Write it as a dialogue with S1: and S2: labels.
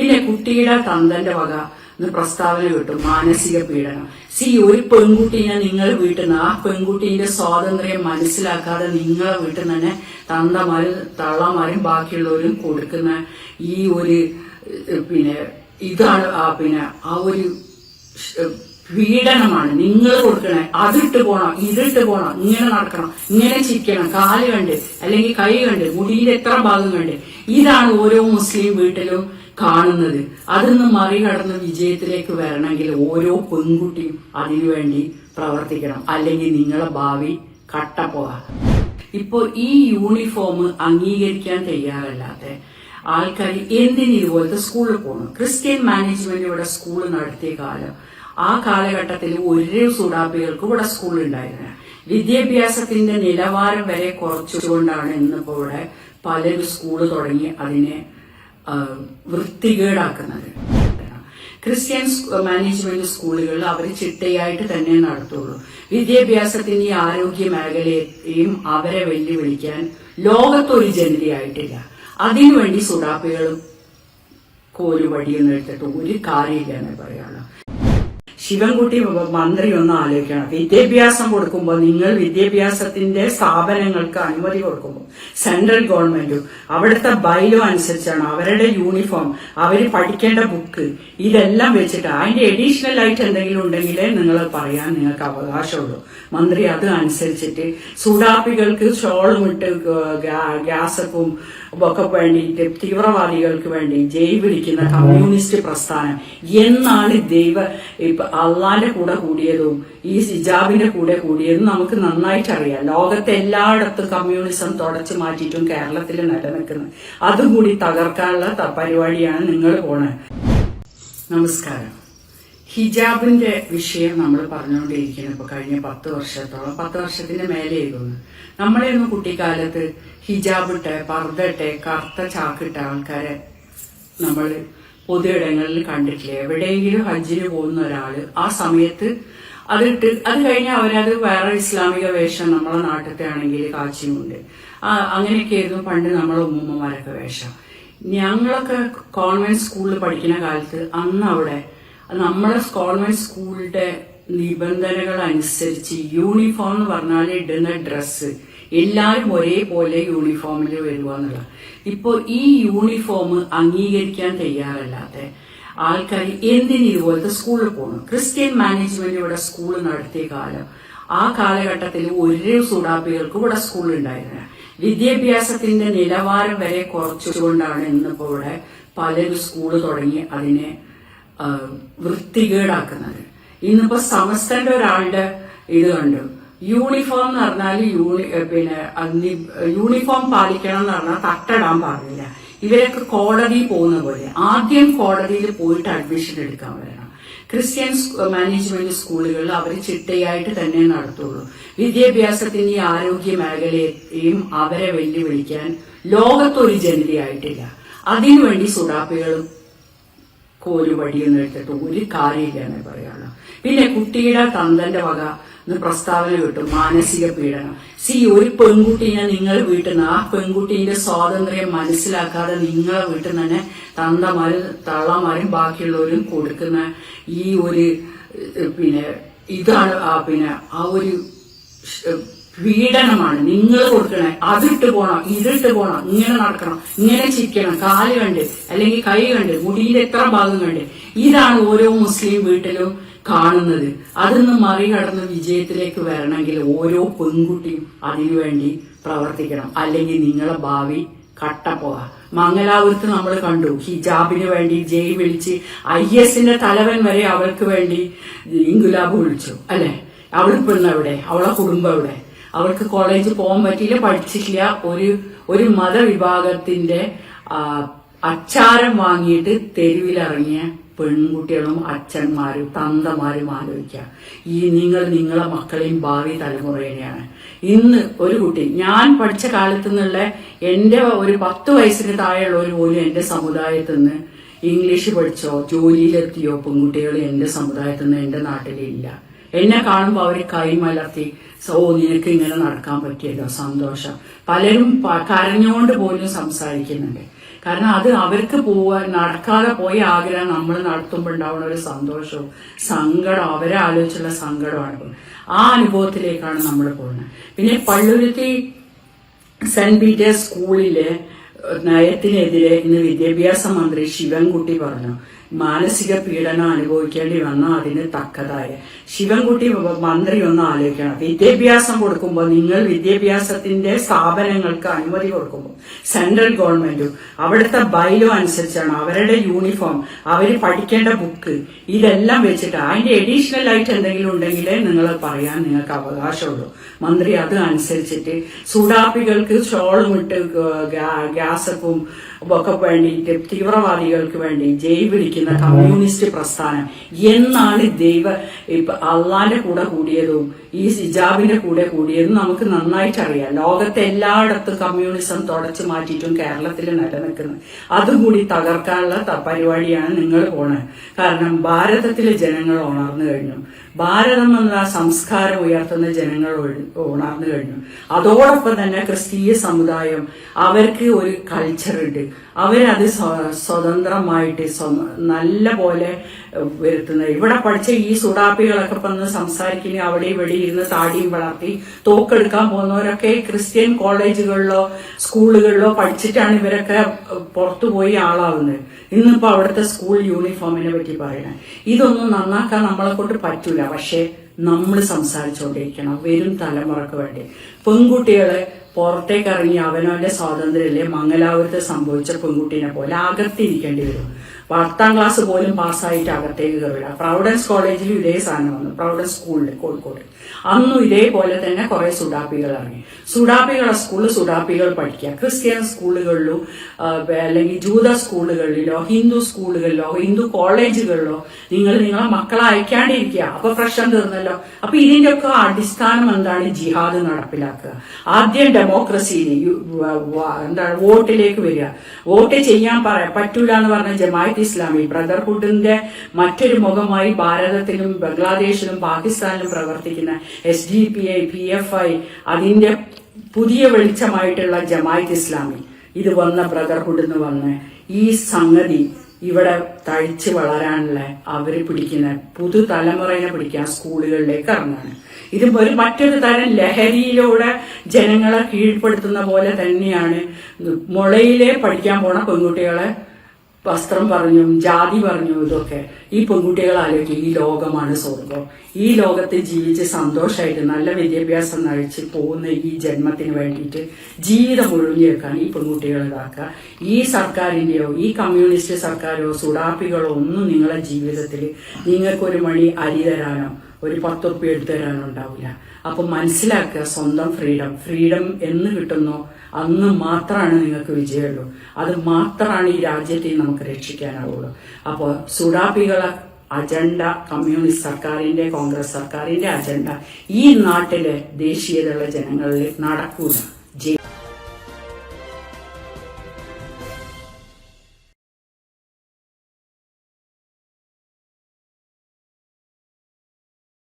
S1: പിന്നെ കുട്ടിയുടെ തന്തന്റെ വക പ്രസ്താവന കിട്ടും മാനസിക പീഡനം. സി ഒരു പെൺകുട്ടീനെ നിങ്ങൾ വീട്ടിൽ നിന്ന് ആ പെൺകുട്ടീന്റെ സ്വാതന്ത്ര്യം മനസ്സിലാക്കാതെ നിങ്ങളെ വീട്ടിൽ നിന്ന് തന്നെ തന്തമാരും തള്ളമാരും ബാക്കിയുള്ളവരും കൊടുക്കുന്ന ഈ ഒരു പിന്നെ ഇതാണ് ആ പിന്നെ ആ ഒരു പീഡനമാണ്. നിങ്ങൾ കൊടുക്കണേ അതിട്ട് പോണം ഇതിട്ട് പോണം ഇങ്ങനെ നടക്കണം ഇങ്ങനെ ചിരിക്കണം കാൽ കണ്ട് അല്ലെങ്കിൽ കൈ കണ്ട് മുടിയിൽ എത്ര ഭാഗം കണ്ട്. ഇതാണ് ഓരോ മുസ്ലിം വീട്ടിലും കാണുന്നത്. അതിന്ന് മറികടന്ന് വിജയത്തിലേക്ക് വരണമെങ്കിൽ ഓരോ പെൺകുട്ടിയും അതിനുവേണ്ടി പ്രവർത്തിക്കണം. അല്ലെങ്കിൽ നിങ്ങളെ ഭാവി കട്ടപ്പോക. ഇപ്പോ ഈ യൂണിഫോം അംഗീകരിക്കാൻ തയ്യാറല്ലാത്ത ആൾക്കാർ എന്തിന് ഇതുപോലത്തെ സ്കൂളിൽ പോകണം? ക്രിസ്ത്യൻ മാനേജ്മെന്റ് ഇവിടെ സ്കൂൾ നടത്തിയ കാലം. ആ കാലഘട്ടത്തിൽ ഒരു സുഡാപ്പികൾക്ക് ഇവിടെ സ്കൂളുണ്ടായിരുന്നത് വിദ്യാഭ്യാസത്തിന്റെ നിലവാരം വരെ കുറച്ചുകൊണ്ടാണ് ഇന്നിപ്പോ ഇവിടെ പലരും സ്കൂൾ തുടങ്ങി അതിനെ വൃത്തികേടാക്കുന്നത്. ക്രിസ്ത്യൻ മാനേജ്മെന്റ് സ്കൂളുകളിൽ അവർ ചിട്ടയായിട്ട് തന്നെ നടത്തുള്ളൂ. ഈ ആരോഗ്യ മേഖലയെയും അവരെ വെല്ലുവിളിക്കാൻ ലോകത്തൊരു ജനതയായിട്ടില്ല. അതിനുവേണ്ടി സുഡാപ്പികളും കോലുവടിയൊന്നും എടുത്തിട്ട് ഒരു കാര്യമില്ല എന്ന് പറയാനുള്ളൂ. ശിവൻകുട്ടി മന്ത്രി ഒന്ന് ആലോചിക്കണം. വിദ്യാഭ്യാസം കൊടുക്കുമ്പോൾ നിങ്ങൾ വിദ്യാഭ്യാസത്തിന്റെ സ്ഥാപനങ്ങൾക്ക് അനുമതി കൊടുക്കുമ്പോൾ സെൻട്രൽ ഗവൺമെന്റും അവിടുത്തെ ബൈലോ അനുസരിച്ചാണ് അവരുടെ യൂണിഫോം അവർ പഠിക്കേണ്ട ബുക്ക് ഇതെല്ലാം വെച്ചിട്ട് അതിന്റെ എഡീഷണൽ ആയിട്ട് എന്തെങ്കിലും ഉണ്ടെങ്കിലേ നിങ്ങൾ പറയാൻ നിങ്ങൾക്ക് അവകാശമുള്ളൂ. മന്ത്രി അത് അനുസരിച്ചിട്ട് സുഡാപ്പികൾക്ക് ഷോളും ഇട്ട് ഗ്യാസപ്പും ഒക്കെ വേണ്ടി തീവ്രവാദികൾക്ക് വേണ്ടി ജയ് വിളിക്കുന്ന കമ്മ്യൂണിസ്റ്റ് പ്രസ്ഥാനം എന്നാണ് ദൈവ ഇപ്പൊ അള്ളാന്റെ കൂടെ കൂടിയതും ഈ ഹിജാബിന്റെ കൂടെ കൂടിയതും നമുക്ക് നന്നായിട്ട് അറിയാം ലോകത്തെ എല്ലായിടത്തും കമ്മ്യൂണിസം തുടച്ചു മാറ്റിയിട്ടും കേരളത്തിൽ നിലനിൽക്കുന്നത് അതും കൂടി തകർക്കാനുള്ള പരിപാടിയാണ് നിങ്ങൾ പോണത്. നമസ്കാരം. ഹിജാബിന്റെ വിഷയം നമ്മൾ പറഞ്ഞുകൊണ്ടിരിക്കുന്നത് ഇപ്പൊ കഴിഞ്ഞ പത്ത് വർഷത്തോളം. പത്ത് വർഷത്തിന്റെ മേലെ ആയിരുന്നു നമ്മളെയൊന്നും കുട്ടിക്കാലത്ത് ഹിജാബ് ഇട്ടെ പർദ്ദട്ടെ കറുത്ത ചാക്കിട്ട ആൾക്കാരെ നമ്മൾ പൊതുയിടങ്ങളിൽ കണ്ടിട്ടില്ല? എവിടെയെങ്കിലും ഹജ്ജിന് പോകുന്ന ഒരാൾ ആ സമയത്ത് അതിട്ട് അത് കഴിഞ്ഞാൽ അവരത് വേറെ ഇസ്ലാമിക വേഷം നമ്മളെ നാട്ടിലത്തെ ആണെങ്കിൽ കാച്ചിയുമുണ്ട്. അങ്ങനെയൊക്കെയായിരുന്നു പണ്ട് നമ്മളെ ഉമ്മമാരൊക്കെ വേഷം. ഞങ്ങളൊക്കെ കോൺവെന്റ് സ്കൂളിൽ പഠിക്കുന്ന കാലത്ത് അന്ന് അവിടെ നമ്മളെ കോൺവെന്റ് സ്കൂളിന്റെ നിബന്ധനകൾ അനുസരിച്ച് യൂണിഫോം എന്ന് പറഞ്ഞാൽ ഇടുന്ന ഡ്രസ്സ് എല്ലാവരും ഒരേപോലെ യൂണിഫോമിൽ വരുക എന്നുള്ളത്. ഇപ്പോൾ ഈ യൂണിഫോം അംഗീകരിക്കാൻ തയ്യാറല്ലാത്ത ആൾക്കാർ എന്തിന് ഇതുപോലത്തെ സ്കൂളിൽ പോകണം ക്രിസ്ത്യൻ മാനേജ്മെന്റ് ഇവിടെ സ്കൂൾ നടത്തിയ കാലം ആ കാലഘട്ടത്തിൽ ഒരു സുഡാപ്പികൾക്ക് ഇവിടെ സ്കൂളുണ്ടായിരുന്നത് വിദ്യാഭ്യാസത്തിന്റെ നിലവാരം വരെ കുറച്ചുകൊണ്ടാണ് ഇന്നിപ്പോ ഇവിടെ പലരും സ്കൂൾ തുടങ്ങി അതിനെ വൃത്തികേടാക്കുന്നത്. ഇന്നിപ്പോ സമസ്തന്റെ ഒരാളുടെ ഇത് കണ്ടു. യൂണിഫോം എന്ന് പറഞ്ഞാൽ യൂണി പിന്നെ അഗ്നി യൂണിഫോം പാലിക്കണം എന്ന് പറഞ്ഞാൽ തട്ടിടാൻ പാടില്ല. ഇവരൊക്കെ കോടതിയിൽ പോകുന്ന പോലെ. ആദ്യം കോടതിയിൽ പോയിട്ട് അഡ്മിഷൻ എടുക്കാൻ വരണം. ക്രിസ്ത്യൻ മാനേജ്മെന്റ് സ്കൂളുകളിൽ അവർ ചിട്ടയായിട്ട് തന്നെ നടത്തുള്ളൂ. വിദ്യാഭ്യാസത്തിന്റെ ആരോഗ്യ മേഖലയെയും അവരെ വെല്ലുവിളിക്കാൻ ലോകത്തൊരു ജനതയായിട്ടില്ല. അതിനുവേണ്ടി സുഡാപ്പികളും കോലുവടിയൊന്നും എടുത്തിട്ട് ഒരു കാര്യമില്ല എന്ന് പറയാനുള്ളൂ. പിന്നെ കുട്ടിയുടെ തന്തന്റെ വക പ്രസ്താവന കിട്ടും. മാനസിക പീഡനം. സി ഒരു പെൺകുട്ടീനെ നിങ്ങൾ വീട്ടിൽ നിന്ന് ആ പെൺകുട്ടീന്റെ സ്വാതന്ത്ര്യം മനസ്സിലാക്കാതെ നിങ്ങളെ വീട്ടിൽ നിന്ന് തന്നെ തന്തമാരും തള്ളമാരും ബാക്കിയുള്ളവരും കൊടുക്കുന്ന ഈ ഒരു പിന്നെ ഇതാണ് ആ പിന്നെ ആ ഒരു പീഡനമാണ്. നിങ്ങൾ കൊടുക്കണേ. അതിട്ട് പോണം ഇതിട്ട് പോണം. ഇങ്ങനെ നടക്കണം ഇങ്ങനെ ചിരിക്കണം. കാൽ കണ്ട് അല്ലെങ്കിൽ കൈ കണ്ട് മുടിയിൽ എത്ര ഭാഗം കണ്ട് ഇതാണ് ഓരോ മുസ്ലിം വീട്ടിലും കാണുന്നത്. അതിന്ന് മറികടന്ന് വിജയത്തിലേക്ക് വരണമെങ്കിൽ ഓരോ പെൺകുട്ടിയും അതിനുവേണ്ടി പ്രവർത്തിക്കണം. അല്ലെങ്കിൽ നിങ്ങളെ ഭാവി കട്ടപ്പോക. മംഗലാപുരത്ത് നമ്മൾ കണ്ടു ഹിജാബിന് വേണ്ടി ജയ് വിളിച്ച് ഐ എസിന്റെ തലവൻ വരെ അവൾക്ക് വേണ്ടി ഇൻഗുലാബ് വിളിച്ചു അല്ലെ? അവൾ പെണ്ണ് എവിടെ? അവളെ കുടുംബം എവിടെ? അവൾക്ക് കോളേജിൽ പോകാൻ പറ്റിയില്ല പഠിച്ചിട്ടില്ല. ഒരു ഒരു മതവിഭാഗത്തിന്റെ അച്ചാരം വാങ്ങിയിട്ട് തെരുവിലിറങ്ങിയ പെൺകുട്ടികളും അച്ഛന്മാരും തന്തമാരും ആലോചിക്കുക. ഈ നിങ്ങൾ നിങ്ങളെ മക്കളെയും ഭാവി തലമുറയാണ് ഇന്ന് ഒരു കുട്ടി ഞാൻ പഠിച്ച കാലത്ത് നിന്നുള്ള എന്റെ ഒരു പത്ത് വയസ്സിന് താഴെയുള്ളവർ പോലും എന്റെ സമുദായത്തിൽ നിന്ന് ഇംഗ്ലീഷ് പഠിച്ചോ ജോലിയിലെത്തിയോ പെൺകുട്ടികൾ എന്റെ സമുദായത്തിൽ നിന്ന് എന്റെ നാട്ടിലില്ല എന്നെ കാണുമ്പോൾ അവർ കൈമലർത്തി "സോ, നിനക്ക് ഇങ്ങനെ നടക്കാൻ പറ്റിയല്ലോ സന്തോഷം. പലരും കരഞ്ഞുകൊണ്ട് പോലും സംസാരിക്കുന്നുണ്ട്. കാരണം അത് അവർക്ക് പോവാൻ നടക്കാതെ പോയ ആഗ്രഹം നമ്മൾ നടത്തുമ്പോൾ ഉണ്ടാവുന്ന ഒരു സന്തോഷവും സങ്കടം അവരെ ആലോചിച്ചുള്ള സങ്കടമാണ് ആ അനുഭവത്തിലേക്കാണ് നമ്മൾ പോകുന്നത്. പിന്നെ പള്ളുരുത്തി സെന്റ് പീറ്റേഴ്സ് സ്കൂളിലെ നയത്തിനെതിരെ ഇന്ന് വിദ്യാഭ്യാസ മന്ത്രി ശിവൻകുട്ടി പറഞ്ഞു. മാനസിക പീഡനം അനുഭവിക്കേണ്ടി വന്ന അതിന് തക്കതായ. ശിവൻകുട്ടി മന്ത്രി ഒന്ന് ആലോചിക്കണം. വിദ്യാഭ്യാസം കൊടുക്കുമ്പോൾ നിങ്ങൾ വിദ്യാഭ്യാസത്തിന്റെ സ്ഥാപനങ്ങൾക്ക് അനുമതി കൊടുക്കുമ്പോൾ സെൻട്രൽ ഗവൺമെന്റും അവിടുത്തെ ബൈലോ അനുസരിച്ചാണ് അവരുടെ യൂണിഫോം അവർ പഠിക്കേണ്ട ബുക്ക് ഇതെല്ലാം വെച്ചിട്ട് അതിന്റെ എഡീഷണൽ ആയിട്ട് എന്തെങ്കിലും ഉണ്ടെങ്കിലേ നിങ്ങൾ പറയാൻ നിങ്ങൾക്ക് അവകാശമുള്ളൂ. മന്ത്രി അത് അനുസരിച്ചിട്ട് സുഡാപ്പികൾക്ക് ഷോളും ഇട്ട് ഗ്യാസപ്പും ഒക്കെ വേണ്ടിയിട്ട് തീവ്രവാദികൾക്ക് വേണ്ടി ജയ് വിളിക്കുന്ന കമ്മ്യൂണിസ്റ്റ് പ്രസ്ഥാനം. എന്നാണ് ദൈവ ഇപ്പൊ അള്ളാന്റെ കൂടെ കൂടിയതും ഈ ഹിജാബിന്റെ കൂടെ കൂടിയതും നമുക്ക് നന്നായിട്ട് അറിയാം ലോകത്തെ എല്ലായിടത്തും കമ്മ്യൂണിസം തുടച്ചു മാറ്റിയിട്ടും കേരളത്തിൽ നിലനിൽക്കുന്നത്. അതുകൂടി തകർക്കാനുള്ള പരിപാടിയാണ് നിങ്ങൾ പോണത്. കാരണം ഭാരതത്തിലെ ജനങ്ങൾ ഉണർന്നു കഴിഞ്ഞു. ഭാരതം എന്ന സംസ്കാരം ഉയർത്തുന്ന ജനങ്ങൾ ഉണർന്നു കഴിഞ്ഞു. അതോടൊപ്പം തന്നെ ക്രിസ്തീയ സമുദായം അവർക്ക് ഒരു കൾച്ചർ ഉണ്ട്. അവരത് സ്വ- സ്വതന്ത്രമായിട്ട് നല്ല പോലെ വരുത്തുന്നത്. ഇവിടെ പഠിച്ച ഈ സുഡാപ്പികളൊക്കെ ഇപ്പം സംസാരിക്കുന്ന അവിടെ ഇവിടെ ഇരുന്ന് താടിയും വളർത്തി തോക്കെടുക്കാൻ പോകുന്നവരൊക്കെ ക്രിസ്ത്യൻ കോളേജുകളിലോ സ്കൂളുകളിലോ പഠിച്ചിട്ടാണ് ഇവരൊക്കെ പുറത്തുപോയി ആളാവുന്നത്. ഇന്നിപ്പോ അവിടുത്തെ സ്കൂൾ യൂണിഫോമിനെ പറ്റി പറയണേ. ഇതൊന്നും നന്നാക്കാൻ നമ്മളെ കൊണ്ട് പറ്റൂല. പക്ഷെ നമ്മൾ സംസാരിച്ചുകൊണ്ടിരിക്കണം വരും തലമുറയ്ക്ക് വേണ്ടി. പെൺകുട്ടികളെ പുറത്തേക്ക് ഇറങ്ങി അവനവന്റെ സ്വാതന്ത്ര്യമല്ലേ മംഗലാപുരത്ത് സംഭവിച്ച പെൺകുട്ടീനെ പോലെ അകത്തിരിക്കേണ്ടി വരും. പത്താം ക്ലാസ് പോലും പാസ്സായിട്ട് അകത്തേക്ക് കയറില്ല. പ്രൗഡൻസ് കോളേജിലും ഇതേ സാധനം വന്നു. പ്രൗഡൻസ് സ്കൂളിൽ കോഴിക്കോട്. അന്നും ഇതേപോലെ തന്നെ കുറെ സുഡാപ്പികൾ ഇറങ്ങി. സുഡാപ്പികളെ സ്കൂളിൽ സുഡാപ്പികൾ പഠിക്കുക. ക്രിസ്ത്യൻ സ്കൂളുകളിലും അല്ലെങ്കിൽ ജൂത സ്കൂളുകളിലോ ഹിന്ദു സ്കൂളുകളിലോ ഹിന്ദു കോളേജുകളിലോ നിങ്ങൾ നിങ്ങളെ മക്കളെ അയക്കാണ്ടിരിക്കുക. അപ്പൊ പ്രശ്നം തീർന്നല്ലോ. അപ്പൊ ഇതിന്റെ ഒക്കെ അടിസ്ഥാനം എന്താണ്? ജിഹാദ് നടപ്പിലാക്കുക. ആദ്യം ഡെമോക്രസിയിൽ എന്താണ്? വോട്ടിലേക്ക് വരിക. വോട്ട് ചെയ്യാൻ പറയാ പറ്റൂല എന്ന് പറഞ്ഞ ഇസ്ലാമി ബ്രദർഹുഡിന്റെ മറ്റൊരു മുഖമായി ഭാരതത്തിലും ബംഗ്ലാദേശിലും പാകിസ്ഥാനിലും പ്രവർത്തിക്കുന്ന S D P I P F I അതിന്റെ പുതിയ വെളിച്ചമായിട്ടുള്ള ജമാഅത്ത് ഇസ്ലാമി. ഇത് വന്ന ബ്രദർഹുഡ് എന്ന് വന്ന് ഈ സംഗതി ഇവിടെ തഴിച്ച് വളരാനുള്ള അവർ പിടിക്കുന്ന പുതുതലമുറയെ പിടിക്കാൻ സ്കൂളുകളിലേക്ക് ഇറങ്ങാണ്. ഇത് ഒരു മറ്റൊരു തരം ലഹരിയിലൂടെ ജനങ്ങളെ കീഴ്പ്പെടുത്തുന്ന പോലെ തന്നെയാണ്. മുളയിലെ പഠിക്കാൻ പോണ പെൺകുട്ടികളെ വസ്ത്രം പറഞ്ഞും ജാതി പറഞ്ഞും ഇതൊക്കെ ഈ പെൺകുട്ടികൾ ആലോചിക്കും ഈ ലോകമാണ് സ്വർഗം. ഈ ലോകത്ത് ജീവിച്ച് സന്തോഷമായിട്ട് നല്ല വിദ്യാഭ്യാസം നയിച്ച് പോകുന്ന ഈ ജന്മത്തിന് വേണ്ടിയിട്ട് ജീവിതം ഒഴിഞ്ഞേക്കാൻ ഈ പെൺകുട്ടികൾ ഇതാക്കുക. ഈ സർക്കാരിന്റെയോ ഈ കമ്മ്യൂണിസ്റ്റ് സർക്കാരോ സുഡാപ്പികളോ ഒന്നും നിങ്ങളെ ജീവിതത്തിൽ നിങ്ങൾക്കൊരു മണി അരി തരാനോ ഒരു പത്ത് ഉറുപ്പ്യ എടുത്തു തരാനോ ഉണ്ടാവില്ല. അപ്പൊ മനസ്സിലാക്കുക സ്വന്തം ഫ്രീഡം. ഫ്രീഡം എന്ന് കിട്ടുന്നോ? അന്ന് മാത്രമാണ് നിങ്ങൾക്ക് വിജയമുള്ളൂ. അത് മാത്രമാണ് ഈ രാജ്യത്തെ നമുക്ക് രക്ഷിക്കാനാവുള്ളൂ. അപ്പോൾ സുഡാപ്പികളെ അജണ്ട കമ്മ്യൂണിസ്റ്റ് സർക്കാരിന്റെ കോൺഗ്രസ് സർക്കാരിന്റെ അജണ്ട ഈ നാട്ടിലെ ദേശീയതയുള്ള ജനങ്ങളിൽ നടക്കൂല.